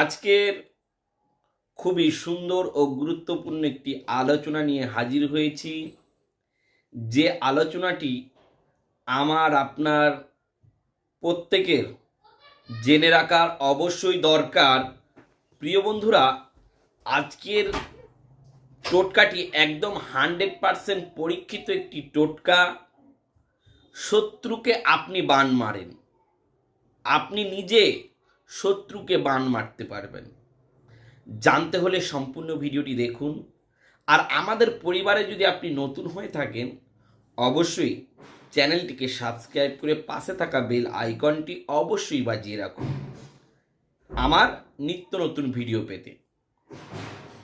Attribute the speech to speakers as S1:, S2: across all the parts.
S1: আজকের খুবই সুন্দর ও গুরুত্বপূর্ণ একটি আলোচনা নিয়ে হাজির হয়েছি যে আলোচনাটি আমার আপনার প্রত্যেকের জেনে রাখার অবশ্যই দরকার প্রিয় বন্ধুরা আজকের টোটকাটি একদম হান্ড্রেড পারসেন্ট পরীক্ষিত একটি টোটকা শত্রুকে আপনি বান মারেন আপনি নিজে শত্রুকে বান মারতে পারবেন জানতে হলে সম্পূর্ণ ভিডিওটি দেখুন আর আমাদের পরিবারে যদি আপনি নতুন হয়ে থাকেন অবশ্যই চ্যানেলটিকে সাবস্ক্রাইব করে পাশে থাকা বেল আইকনটি অবশ্যই বাজিয়ে রাখুন আমার নিত্য নতুন ভিডিও পেতে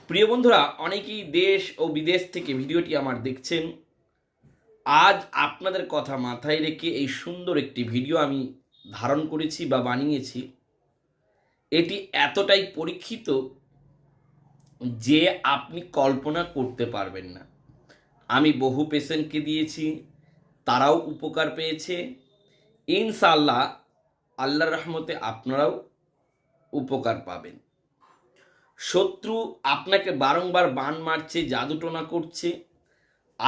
S1: প্রিয় বন্ধুরা অনেকেই দেশ ও বিদেশ থেকে ভিডিওটি আমার দেখছেন আজ আপনাদের কথা মাথায় রেখে এই সুন্দর একটি ভিডিও আমি ধারণ করেছি বা বানিয়েছি এটি এতটাই পরীক্ষিত যে আপনি কল্পনা করতে পারবেন না আমি বহু পেশেন্টকে দিয়েছি তারাও উপকার পেয়েছে ইনশাল্লাহ আল্লাহ রহমতে আপনারাও উপকার পাবেন শত্রু আপনাকে বারংবার বান মারছে জাদুটোনা করছে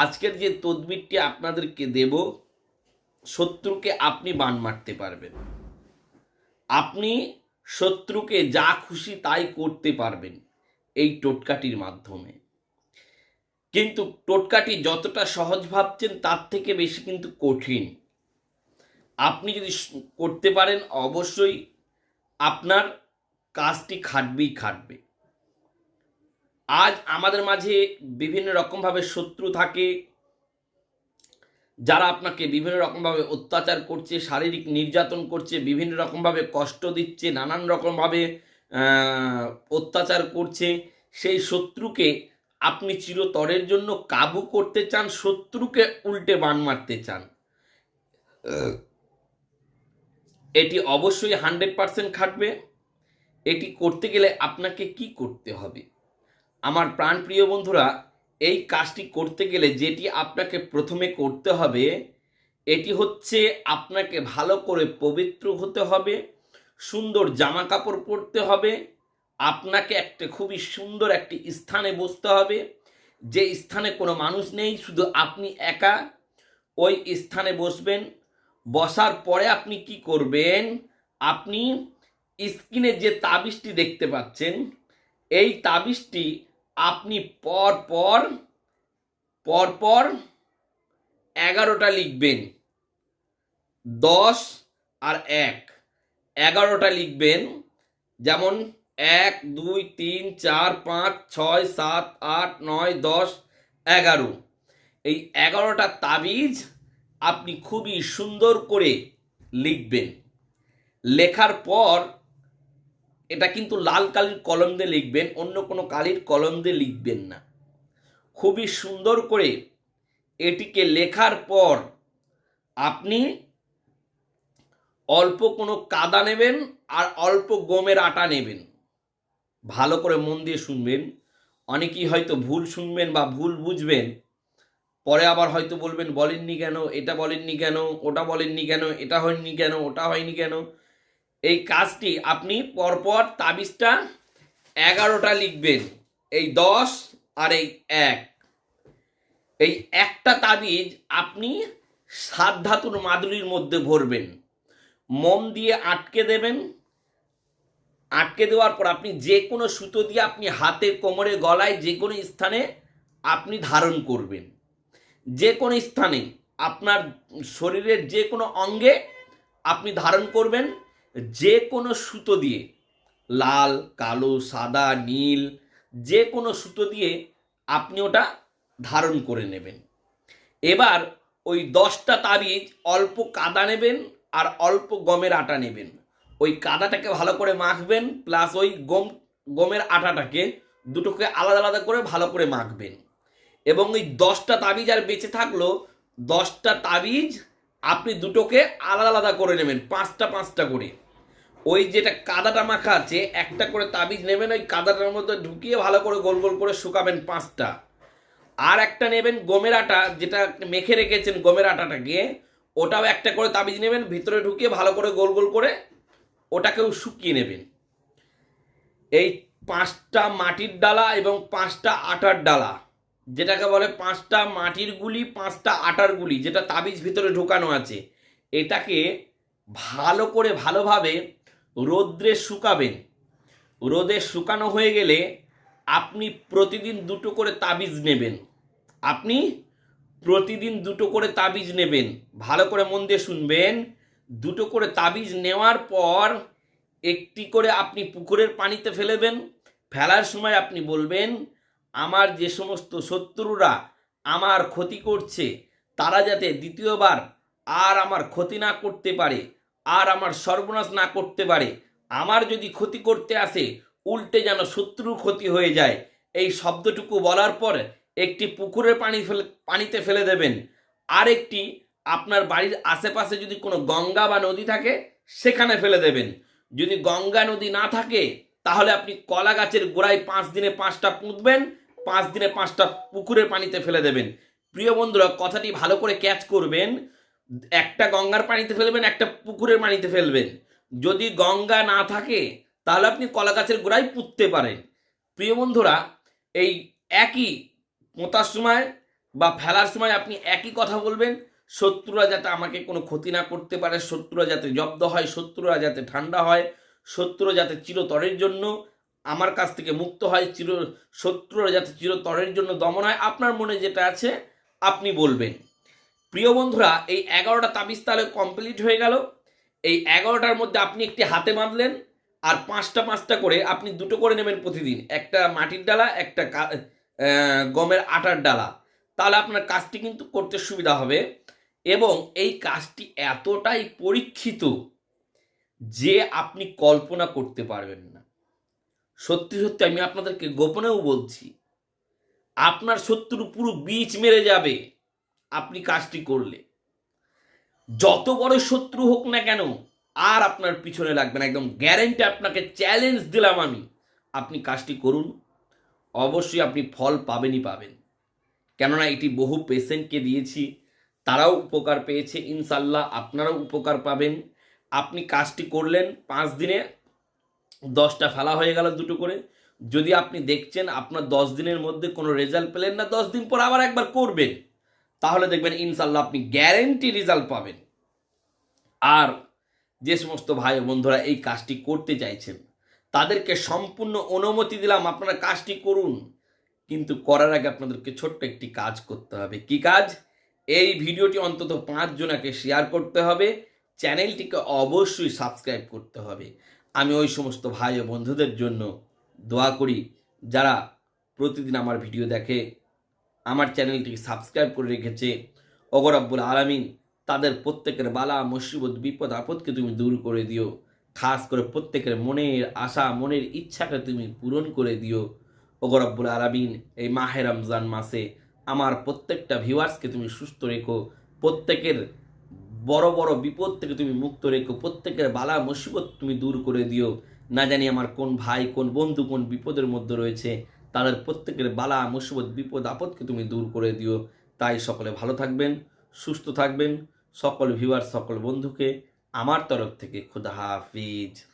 S1: আজকের যে তদবিরটি আপনাদেরকে দেব শত্রুকে আপনি বান মারতে পারবেন আপনি শত্রুকে যা খুশি তাই করতে পারবেন এই টোটকাটির মাধ্যমে কিন্তু টোটকাটি যতটা সহজ ভাবছেন তার থেকে বেশি কিন্তু কঠিন আপনি যদি করতে পারেন অবশ্যই আপনার কাজটি খাটবেই খাটবে আজ আমাদের মাঝে বিভিন্ন রকমভাবে শত্রু থাকে যারা আপনাকে বিভিন্ন রকমভাবে অত্যাচার করছে শারীরিক নির্যাতন করছে বিভিন্ন রকমভাবে কষ্ট দিচ্ছে নানান রকমভাবে অত্যাচার করছে সেই শত্রুকে আপনি চিরতরের জন্য কাবু করতে চান শত্রুকে উল্টে বান মারতে চান এটি অবশ্যই হান্ড্রেড পারসেন্ট খাটবে এটি করতে গেলে আপনাকে কি করতে হবে আমার প্রাণপ্রিয় বন্ধুরা এই কাজটি করতে গেলে যেটি আপনাকে প্রথমে করতে হবে এটি হচ্ছে আপনাকে ভালো করে পবিত্র হতে হবে সুন্দর জামা কাপড় পরতে হবে আপনাকে একটা খুবই সুন্দর একটি স্থানে বসতে হবে যে স্থানে কোনো মানুষ নেই শুধু আপনি একা ওই স্থানে বসবেন বসার পরে আপনি কি করবেন আপনি স্ক্রিনে যে তাবিজটি দেখতে পাচ্ছেন এই তাবিজটি আপনি পর পর পরপর এগারোটা লিখবেন দশ আর এক এগারোটা লিখবেন যেমন এক দুই তিন চার পাঁচ ছয় সাত আট নয় দশ এগারো এই এগারোটা তাবিজ আপনি খুবই সুন্দর করে লিখবেন লেখার পর এটা কিন্তু লাল কালির কলম দিয়ে লিখবেন অন্য কোনো কালির কলম দিয়ে লিখবেন না খুবই সুন্দর করে এটিকে লেখার পর আপনি অল্প কোনো কাদা নেবেন আর অল্প গমের আটা নেবেন ভালো করে মন দিয়ে শুনবেন অনেকেই হয়তো ভুল শুনবেন বা ভুল বুঝবেন পরে আবার হয়তো বলবেন বলেননি কেন এটা বলেননি কেন ওটা বলেননি কেন এটা হয়নি কেন ওটা হয়নি কেন এই কাজটি আপনি পরপর তাবিজটা এগারোটা লিখবেন এই দশ আর এই এক এই একটা তাবিজ আপনি সাত ধাতুর মাদুলির মধ্যে ভরবেন মম দিয়ে আটকে দেবেন আটকে দেওয়ার পর আপনি যে কোনো সুতো দিয়ে আপনি হাতে কোমরে গলায় যে কোনো স্থানে আপনি ধারণ করবেন যে কোনো স্থানে আপনার শরীরের যে কোনো অঙ্গে আপনি ধারণ করবেন যে কোনো সুতো দিয়ে লাল কালো সাদা নীল যে কোনো সুতো দিয়ে আপনি ওটা ধারণ করে নেবেন এবার ওই দশটা তাবিজ অল্প কাদা নেবেন আর অল্প গমের আটা নেবেন ওই কাদাটাকে ভালো করে মাখবেন প্লাস ওই গম গমের আটাটাকে দুটোকে আলাদা আলাদা করে ভালো করে মাখবেন এবং ওই দশটা তাবিজ আর বেঁচে থাকলো দশটা তাবিজ আপনি দুটোকে আলাদা আলাদা করে নেবেন পাঁচটা পাঁচটা করে ওই যেটা কাদাটা মাখা আছে একটা করে তাবিজ নেবেন ওই কাদাটার মধ্যে ঢুকিয়ে ভালো করে গোল গোল করে শুকাবেন পাঁচটা আর একটা নেবেন গমের আটা যেটা মেখে রেখেছেন গমের আটাটাকে ওটাও একটা করে তাবিজ নেবেন ভিতরে ঢুকিয়ে ভালো করে গোল গোল করে ওটাকেও শুকিয়ে নেবেন এই পাঁচটা মাটির ডালা এবং পাঁচটা আটার ডালা যেটাকে বলে পাঁচটা মাটির গুলি পাঁচটা আটার গুলি যেটা তাবিজ ভিতরে ঢোকানো আছে এটাকে ভালো করে ভালোভাবে রোদ্রে শুকাবেন রোদে শুকানো হয়ে গেলে আপনি প্রতিদিন দুটো করে তাবিজ নেবেন আপনি প্রতিদিন দুটো করে তাবিজ নেবেন ভালো করে মন দিয়ে শুনবেন দুটো করে তাবিজ নেওয়ার পর একটি করে আপনি পুকুরের পানিতে ফেলেবেন ফেলার সময় আপনি বলবেন আমার যে সমস্ত শত্রুরা আমার ক্ষতি করছে তারা যাতে দ্বিতীয়বার আর আমার ক্ষতি না করতে পারে আর আমার সর্বনাশ না করতে পারে আমার যদি ক্ষতি করতে আসে উল্টে যেন শত্রুর ক্ষতি হয়ে যায় এই শব্দটুকু বলার পর একটি পুকুরের পানি ফেলে পানিতে ফেলে দেবেন আর একটি আপনার বাড়ির আশেপাশে যদি কোনো গঙ্গা বা নদী থাকে সেখানে ফেলে দেবেন যদি গঙ্গা নদী না থাকে তাহলে আপনি কলা গাছের গোড়ায় পাঁচ দিনে পাঁচটা পুঁতবেন পাঁচ দিনে পাঁচটা পুকুরের পানিতে ফেলে দেবেন প্রিয় বন্ধুরা কথাটি ভালো করে ক্যাচ করবেন একটা গঙ্গার পানিতে ফেলবেন একটা পুকুরের পানিতে ফেলবেন যদি গঙ্গা না থাকে তাহলে আপনি কলা গাছের গোড়ায় পুঁততে পারেন প্রিয় বন্ধুরা এই একই পোঁতার সময় বা ফেলার সময় আপনি একই কথা বলবেন শত্রুরা যাতে আমাকে কোনো ক্ষতি না করতে পারে শত্রুরা যাতে জব্দ হয় শত্রুরা যাতে ঠান্ডা হয় শত্রুরা যাতে চিরতরের জন্য আমার কাছ থেকে মুক্ত হয় চির শত্রুরা যাতে চিরতরের জন্য দমন হয় আপনার মনে যেটা আছে আপনি বলবেন প্রিয় বন্ধুরা এই এগারোটা তাবিজ তাহলে কমপ্লিট হয়ে গেল এই এগারোটার মধ্যে আপনি একটি হাতে বাঁধলেন আর পাঁচটা পাঁচটা করে আপনি দুটো করে নেবেন প্রতিদিন একটা মাটির ডালা একটা গমের আটার ডালা তাহলে আপনার কাজটি কিন্তু করতে সুবিধা হবে এবং এই কাজটি এতটাই পরীক্ষিত যে আপনি কল্পনা করতে পারবেন না সত্যি সত্যি আমি আপনাদেরকে গোপনেও বলছি আপনার শত্রু পুরো বীজ মেরে যাবে আপনি কাজটি করলে যত বড় শত্রু হোক না কেন আর আপনার পিছনে লাগবে না একদম গ্যারেন্টি আপনাকে চ্যালেঞ্জ দিলাম আমি আপনি কাজটি করুন অবশ্যই আপনি ফল পাবেনই পাবেন কেননা এটি বহু পেশেন্টকে দিয়েছি তারাও উপকার পেয়েছে ইনশাল্লাহ আপনারাও উপকার পাবেন আপনি কাজটি করলেন পাঁচ দিনে দশটা ফেলা হয়ে গেল দুটো করে যদি আপনি দেখছেন আপনার দশ দিনের মধ্যে কোনো রেজাল্ট পেলেন না দশ দিন পর আবার একবার করবেন তাহলে দেখবেন ইনশাল্লাহ আপনি গ্যারেন্টি রেজাল্ট পাবেন আর যে সমস্ত ভাই বন্ধুরা এই কাজটি করতে চাইছেন তাদেরকে সম্পূর্ণ অনুমতি দিলাম আপনারা কাজটি করুন কিন্তু করার আগে আপনাদেরকে ছোট্ট একটি কাজ করতে হবে কি কাজ এই ভিডিওটি অন্তত পাঁচজনাকে শেয়ার করতে হবে চ্যানেলটিকে অবশ্যই সাবস্ক্রাইব করতে হবে আমি ওই সমস্ত ভাই ও বন্ধুদের জন্য দোয়া করি যারা প্রতিদিন আমার ভিডিও দেখে আমার চ্যানেলটিকে সাবস্ক্রাইব করে রেখেছে অগরাব্বুল আলামিন তাদের প্রত্যেকের বালা মুসিবত বিপদ আপদকে তুমি দূর করে দিও খাস করে প্রত্যেকের মনের আশা মনের ইচ্ছাকে তুমি পূরণ করে দিও ওগরাব্বুল আলামিন এই মাহে রমজান মাসে আমার প্রত্যেকটা ভিউয়ার্সকে তুমি সুস্থ রেখো প্রত্যেকের বড় বড় বিপদ থেকে তুমি মুক্ত রেখো প্রত্যেকের বালা মুসিবত তুমি দূর করে দিও না জানি আমার কোন ভাই কোন বন্ধু কোন বিপদের মধ্যে রয়েছে তাদের প্রত্যেকের বালা মুসিবত বিপদ আপদকে তুমি দূর করে দিও তাই সকলে ভালো থাকবেন সুস্থ থাকবেন সকল ভিউয়ার সকল বন্ধুকে আমার তরফ থেকে খুদা হাফিজ